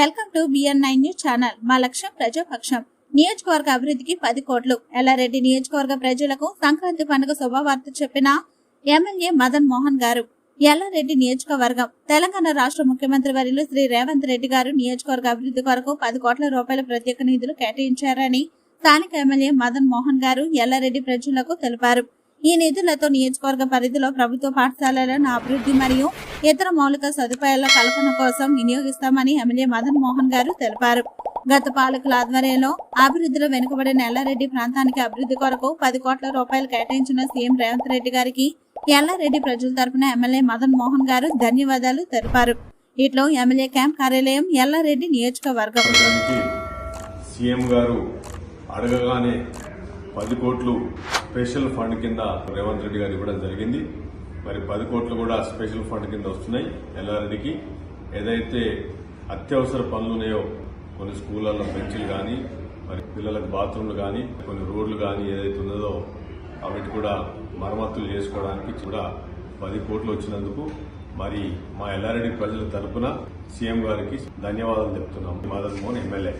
Welcome to BN nine new channel. మా లక్ష్యం ప్రజాపక్షం. నియోజకవర్గ అభివృద్ధికి పది కోట్లు. ఎల్లారెడ్డి నియోజకవర్గ ప్రజలకు సంక్రాంతి పండుగ శుభవార్త చెప్పిన ఎమ్మెల్యే మదన్ మోహన్ గారు. ఎల్లారెడ్డి నియోజకవర్గం. తెలంగాణ రాష్ట్ర ముఖ్యమంత్రి వర్యులు శ్రీ రేవంత్ రెడ్డి గారు నియోజకవర్గ అభివృద్ధి కొరకు పది కోట్ల రూపాయల ప్రత్యేక నిధులు కేటాయించారని స్థానిక ఎమ్మెల్యే మదన్ మోహన్ గారు ఎల్లారెడ్డి ప్రజలకు తెలిపారు. ఈ నిధులతో నియోజకవర్గ పరిధిలో ప్రభుత్వ పాఠశాలలను అభివృద్ధి మరియు ఇతర మౌలిక సదుపాయాల కల్పన కోసం వినియోగిస్తామని ఎమ్మెల్యే మదన్ మోహన్ గారు తెలిపారు. గత పాలకుల ఆధ్వర్యంలో అభివృద్ధిలో వెనుకబడిన ఎల్లారెడ్డి ప్రాంతానికి అభివృద్ధి కొరకు పది కోట్ల రూపాయలు కేటాయించిన సీఎం రేవంత్ రెడ్డి గారికి ఎల్లారెడ్డి ప్రజల తరపున ఎమ్మెల్యే మదన్ మోహన్ గారు ధన్యవాదాలు తెలిపారు. ఇట్లో ఎమ్మెల్యే క్యాంప్ కార్యాలయం ఎల్లారెడ్డి నియోజకవర్గం. సీఎం గారు అడగగానే పది కోట్లు స్పెషల్ ఫండ్ కింద రేవంత్ రెడ్డి గారు ఇవ్వడం జరిగింది. మరి పది కోట్లు కూడా స్పెషల్ ఫండ్ కింద వస్తున్నాయి ఎల్ఆర్డికి. ఏదైతే అత్యవసర పనులు ఉన్నాయో కొన్ని స్కూళ్ళల్లో బెంచ్లు కానీ మరి పిల్లలకు బాత్రూమ్లు కానీ కొన్ని రోడ్లు కానీ ఏదైతే ఉన్నదో వాటి కూడా మరమ్మతులు చేసుకోవడానికి కూడా పది కోట్లు వచ్చినందుకు మరి మా ఎల్లారెడ్డి ప్రజల తరపున సీఎం గారికి ధన్యవాదాలు చెప్తున్నాం. మదన్ మోహన్ ఎమ్మెల్యే.